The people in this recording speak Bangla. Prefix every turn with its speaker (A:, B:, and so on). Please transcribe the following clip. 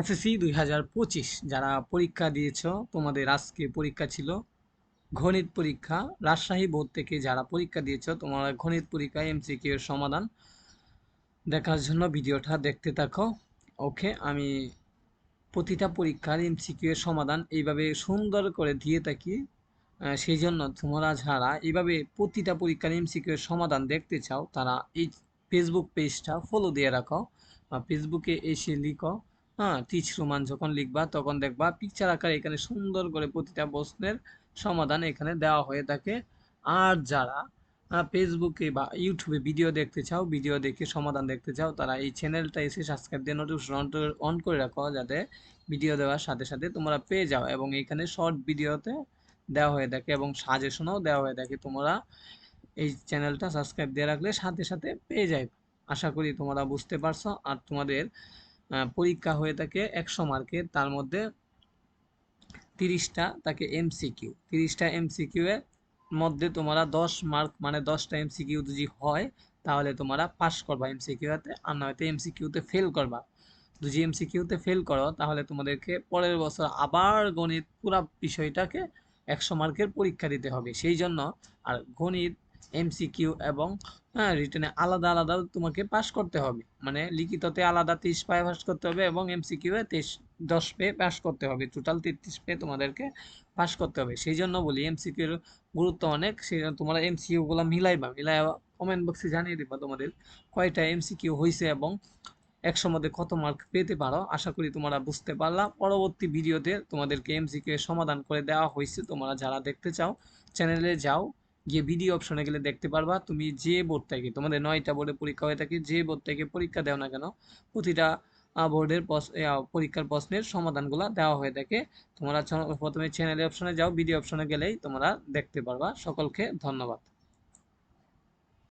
A: এসএসসি দুই হাজার পঁচিশ, যারা পরীক্ষা দিয়েছ, তোমাদের আজকে পরীক্ষা ছিল গণিত পরীক্ষা। রাজশাহী বোর্ড থেকে যারা পরীক্ষা দিয়েছ তোমার গণিত পরীক্ষায় এমসিকিউ এর সমাধান দেখার জন্য ভিডিওটা দেখতে থাকো। ওকে, আমি প্রতিটা পরীক্ষার এমসিকিউ এর সমাধান এইভাবে সুন্দর করে দিয়ে থাকি। সেই জন্য তোমরা যারা এইভাবে প্রতিটা পরীক্ষার এমসিকিউ এর সমাধান দেখতে চাও, তারা এই ফেসবুক পেজটা ফলো দিয়ে রাখো বা ফেসবুকে এসে লিখো। হ্যাঁ টিচ রোমান যখন লিখবা, তখন দেখবা পিকচার আকারে এখানে সুন্দর করে প্রতিটা প্রশ্নের সমাধান এখানে দেওয়া হয়ে থাকে। আর যারা ফেসবুকে বা ইউটিউবে ভিডিও দেখতে চাও ভিডিও দেখে সমাধান দেখতে চাও, তারা এই চ্যানেলটা এসে সাবস্ক্রাইব দিয়ে নোটিফিকেশন অন করে রাখো যাতে ভিডিও দেওয়ার সাথে সাথে তোমরা পেয়ে যাও। এবং এখানে শর্ট ভিডিওতে দেওয়া হয়ে থাকে এবং সাজেশনও দেওয়া হয়ে থাকে তোমরা এই চ্যানেলটা সাবস্ক্রাইব দিয়ে রাখলে সাথে সাথে পেয়ে যাবে আশা করি তোমরা বুঝতে পারছ। আর তোমাদের পরীক্ষা হয়ে থাকে একশো মার্কের, তার মধ্যে তিরিশটা তাকে এমসিকিউ তিরিশটা এমসিকিউ এর মধ্যে তোমরা দশ মার্ক মানে দশটা এমসিকিউ যদি হয়, তাহলে তোমরা পাস করবা এমসিকিউতে আর না নয়তো এমসিকিউতে ফেল করবা। যদি এমসিকিউতে ফেল করো, তাহলে তোমাদেরকে পরের বছর আবার গণিত পুরা বিষয়টাকে একশো মার্কের পরীক্ষা দিতে হবে। সেই জন্য আর গণিত এমসিকিউ এবং হ্যাঁ রিটেনে আলাদা আলাদা তোমাকে পাস করতে হবে। মানে লিখিততে আলাদা তিরিশ পায়ে পাস করতে হবে এবং এমসিকিউ এ তেইশ, দশ পেয়ে পাস করতে হবে। টোটাল তেত্রিশ পেয়ে তোমাদেরকে পাস করতে হবে। সেই জন্য বলি এমসিকিউর গুরুত্ব অনেক। সেই জন্য তোমরা এমসিকিউগুলো মিলাইবা। মিলাই কমেন্ট বক্সে জানিয়ে দিবা তোমাদের কয়টা এমসিকিউ হয়েছে এবং একশো মধ্যে কত মার্ক পেতে পারো। আশা করি তোমরা বুঝতে পারলা। পরবর্তী ভিডিওতে তোমাদেরকে এমসিকিউ সমাধান করে দেওয়া হয়েছে তোমরা যারা দেখতে চাও চ্যানেলে যাও। গিয়ে ভিডিও অপশনে গেলে দেখতে পারবা, তুমি যে বোর্ড থেকে, তোমাদের নয়টা বোর্ডে পরীক্ষা হয়ে থাকে, যে বোর্ড থেকে পরীক্ষা দেও না কেন, প্রতিটা বোর্ডের পরীক্ষার প্রশ্নের সমাধানগুলো দেওয়া হয়ে থাকে। তোমরা প্রথমে চ্যানেলে অপশনে যাও ভিডিও অপশনে গেলেই তোমরা দেখতে পারবা। সকলকে ধন্যবাদ।